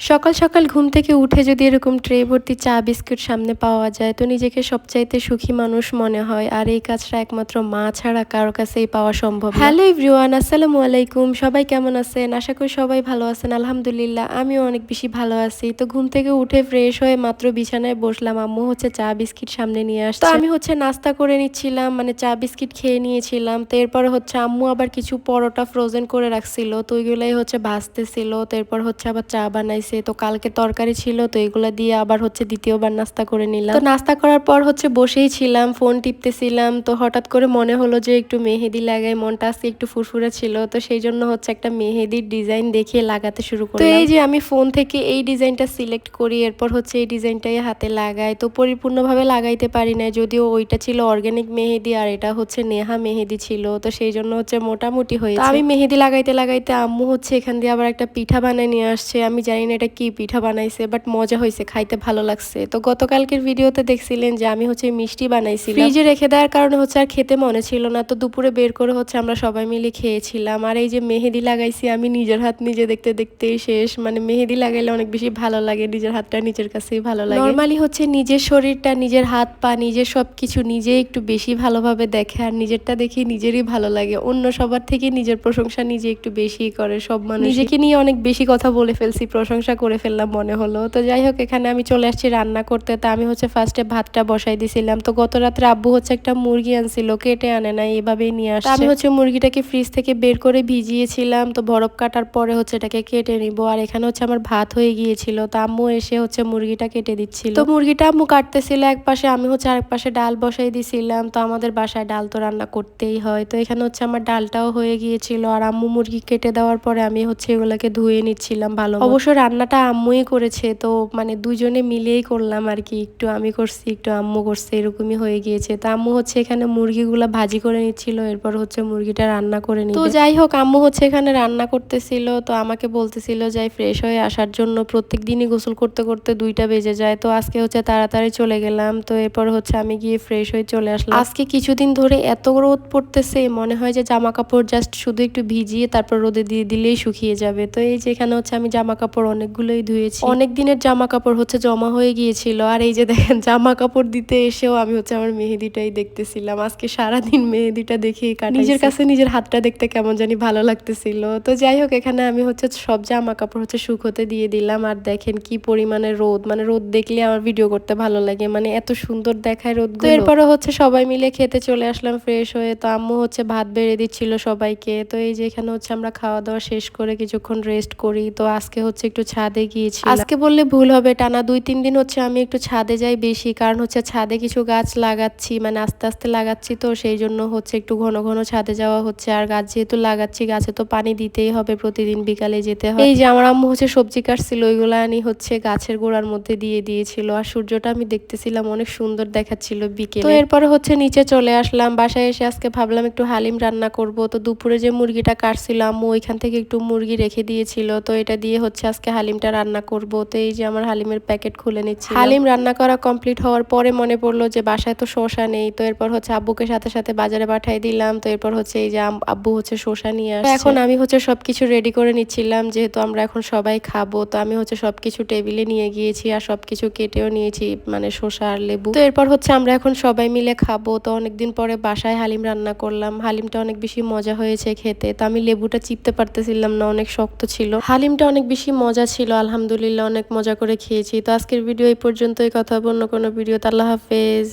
সকাল সকাল ঘুম থেকে উঠে যদি এরকম ট্রে ভর্তি চা বিস্কুট সামনে পাওয়া যায় তো নিজেকে সবচাইতে সুখী মানুষ মনে হয়। আর এই কাজটা একমাত্র মা ছাড়া কারও কাছেই পাওয়া সম্ভব হ্যালো ইভরিওয়ান আসসালামু আলাইকুম। সবাই কেমন আছেন? আশা করি সবাই ভালো আছেন। আলহামদুলিল্লাহ আমিও অনেক বেশি ভালো আছি। তো ঘুম থেকে উঠে ফ্রেশ হয়ে মাত্র বিছানায় বসলাম। আম্মু হচ্ছে চা বিস্কিট সামনে নিয়ে আসছে। তো আমি হচ্ছে নাস্তা করে নিচ্ছিলাম মানে চা বিস্কিট খেয়ে নিয়েছিলাম। তো এরপরে হচ্ছে আম্মু আবার কিছু পরোটা ফ্রোজেন করে রাখছিল। তো ওইগুলাই হচ্ছে ভাজতেছিল। তো এরপর হচ্ছে আবার চা বানাইছে। হয়েছে তো কালকে তরকারি ছিল তো এগুলো দিয়ে আবার হচ্ছে দ্বিতীয়বার নাস্তা করে নিলাম। তো নাস্তা করার পর হচ্ছে বসেই ছিলাম ফোন টিপতেছিলাম। তো হঠাৎ করে মনে হলো যে একটু মেহেদি লাগাই মনটা আজকে একটু ফুরফুরে ছিল। তো সেই জন্য হচ্ছে একটা মেহেদির ডিজাইন দেখিয়ে লাগাতে শুরু করি তো এই যে আমি ফোন থেকে এই ডিজাইনটা সিলেক্ট করি এরপর হচ্ছে এই ডিজাইনটাই হাতে লাগাই। তো পরিপূর্ণভাবে লাগাইতে পারি না যদিও ওইটা ছিল অর্গ্যানিক মেহেদি আর এটা হচ্ছে নেহা মেহেদি ছিল। তো সেই জন্য হচ্ছে মোটামুটি হয়েছে। আমি মেহেদি লাগাইতে লাগাইতে আম্মু হচ্ছে এখান দিয়ে আবার একটা পিঠা বানিয়ে নিয়ে আসছে। আমি জানি না এটা কি পিঠা বানাইছে বাট মজা হয়েছে খাইতে ভালো লাগছে। তো গতকালকের ভিডিওতে দেখছিলেন যে আমি হচ্ছে মিষ্টি বানাইছি ফ্রিজে রেখে দেওয়ার কারণে হচ্ছে আর খেতে মনে ছিল না তো দুপুরে বের করে হচ্ছে আমরা সবাই মিলে খেয়েছিলাম। আর এই যে মেহেদি লাগাইছি আমি নিজের হাত নিজে দেখতে দেখতেই শেষ। মানে মেহেদি লাগাইলে অনেক বেশি ভালো লাগে নিজের হাতটা নিজের কাছেই ভালো লাগে। নর্মালি হচ্ছে নিজের শরীরটা নিজের হাত পা নিজের সব কিছু নিজে একটু বেশি ভালোভাবে দেখে আর নিজেরটা দেখে নিজেরই ভালো লাগে। অন্য সবার থেকে নিজের প্রশংসা নিজে একটু বেশি করে সব মানুষ নিজেকে নিয়ে অনেক বেশি কথা বলে ফেলছি প্রশংসা করে ফেললাম মনে হলো। তো যাই হোক এখানে আমি চলে আসছি রান্না করতে। তা আমি হচ্ছে ফার্স্টে ভাতটা বসাই দিছিলাম। তো গত রাত্রে আব্বু হচ্ছে একটা মুরগি আনছিল কেটে আনে না এভাবেই নিয়ে আসছে। আমি হচ্ছে মুরগিটাকে ফ্রিজ থেকে বের করে ভিজিয়েছিলাম। তো বরফ কাটার পরে হচ্ছে এটাকে কেটে নিব। আর এখানে হচ্ছে আমার ভাত হয়ে গিয়েছিল। তো আম্মু এসে হচ্ছে মুরগিটা কেটে দিচ্ছিল। তো মুরগিটা আম্মু কাটতেছিল এক পাশে আমি হচ্ছে আরেক পাশে ডাল বসাই দিছিলাম। তো আমাদের বাসায় ডাল তো রান্না করতেই হয়। তো এখানে হচ্ছে আমার ডালটাও হয়ে গিয়েছিল। আর আম্মু মুরগি কেটে দেওয়ার পরে আমি হচ্ছে এগুলোকে ধুয়ে নিচ্ছিলাম ভালো অবশ্য রান্নাটা আম্মুই করেছে তো মানে দুজনে মিলেই করলাম আর কি। একটু আমি করছি একটু আম্মু করছে এরকমই হয়ে গিয়েছে। তো আম্মু হচ্ছে এখানে মুরগিগুলা ভাজি করে নিচ্ছিল এরপর হচ্ছে মুরগিটা রান্না করে নিল তো যাই হোক আম্মু হচ্ছে এখানে রান্না করতেছিল তো আমাকে বলতেছিল যাই ফ্রেশ হয়ে আসার জন্য প্রত্যেক দিনই গোসল করতে করতে দুইটা বেজে যায়। তো আজকে হচ্ছে তাড়াতাড়ি চলে গেলাম তো এরপর হচ্ছে আমি গিয়ে ফ্রেশ হয়ে চলে আসলাম। আজকে কিছুদিন ধরে এত রোদ পড়তেছে মনে হয় যে জামা কাপড় জাস্ট শুধু একটু ভিজিয়ে তারপর রোদে দিয়ে দিলেই শুকিয়ে যাবে। তো এই যে এখানে হচ্ছে আমি জামা কাপড় অনেকগুলোই ধুয়েছি। অনেক দিনের জামা কাপড় হচ্ছে জমা হয়ে গিয়েছিল। আর এই যে দেখেন জামা কাপড় দিতে এসেও আমি হচ্ছে আমার মেহেদিটাই দেখতেছিলাম। আজকে সারাদিন মেহেদিটা দেখেই কাটাই নিজের কাছে নিজের হাতটা দেখতে কেমন জানি ভালো লাগতেছিল। তো যাই হোক এখানে আমি হচ্ছে সব জামা কাপড় হচ্ছে শুকোতে দিয়ে দিলাম। আর দেখেন কি পরিমাণে রোদ। মানে রোদ দেখলে আমার ভিডিও করতে ভালো লাগে। মানে এত সুন্দর দেখায় রোদ তো এরপরে হচ্ছে সবাই মিলে খেতে চলে আসলাম ফ্রেশ হয়ে। তো আম্মু হচ্ছে ভাত বেড়ে দিচ্ছিল সবাইকে। তো এই যে এখানে হচ্ছে আমরা খাওয়া দাওয়া শেষ করে কিছুক্ষণ রেস্ট করি। তো আজকে হচ্ছে একটু ছাদে গিয়েছি আজকে বললে ভুল হবে টানা দুই তিন দিন হচ্ছে আমি একটু ছাদে যাই বেশি। কারণ হচ্ছে ছাদে কিছু গাছ লাগাচ্ছি মানে আস্তে আস্তে লাগাচ্ছি তো সেই জন্য হচ্ছে একটু ঘন ঘন ছাদে যাওয়া হচ্ছে। আর গাছ যেহেতু লাগাচ্ছি গাছে তো পানি দিতেই হবে প্রতিদিন বিকালে যেতে হয়। এই যে আমার আম্মু হচ্ছে সবজি কাটছিল ওইগুলো আনি হচ্ছে গাছের গোড়ার মধ্যে দিয়ে দিয়েছিল। আর সূর্যটা আমি দেখতেছিলাম অনেক সুন্দর দেখাচ্ছিল বিকেলে। তো এরপরে হচ্ছে নিচে চলে আসলাম বাসায় এসে আজকে ভাবলাম একটু হালিম রান্না করব। তো দুপুরে যে মুরগিটা কাটছিল আম্মু ওইখান থেকে একটু মুরগি রেখে দিয়েছিল। তো এটা দিয়ে হচ্ছে আজকে হালিমটা রান্না করব। তো এই যে আমার হালিমের প্যাকেট খুলে নিচ্ছি হালিম রান্না করা কমপ্লিট হওয়ার পরে মনে পড়ল যে বাসায় তো শসা নেই। তো এরপর হচ্ছে আব্বুকে সাথে সাথে বাজারে পাঠাই দিলাম। তো এরপর হচ্ছে এই যে আব্বু হচ্ছে শসা নিয়ে আসছে। এখন আমি হচ্ছে সবকিছু রেডি করে নিচ্ছিলাম। যেহেতু আমরা এখন সবাই খাব তো আমি হচ্ছে সবকিছু টেবিলে নিয়ে গিয়েছি আর সবকিছু কেটেও নিয়েছি মানে শসা আর লেবু। তো এরপর হচ্ছে আমরা এখন সবাই মিলে খাব। তো অনেকদিন পরে বাসায় হালিম রান্না করলাম। হালিমটা অনেক বেশি মজা হয়েছে খেতে। তো আমি লেবুটা চিপতে পারতেছিলাম না অনেক শক্ত ছিল। হালিমটা অনেক বেশি মজা ছিল, আলহামদুলিল্লাহ, অনেক মজা করে খেয়েছি। তো আজকের ভিডিও এই পর্যন্তই, কথা অন্য কোনো ভিডিও আল্লাহ হাফেজ।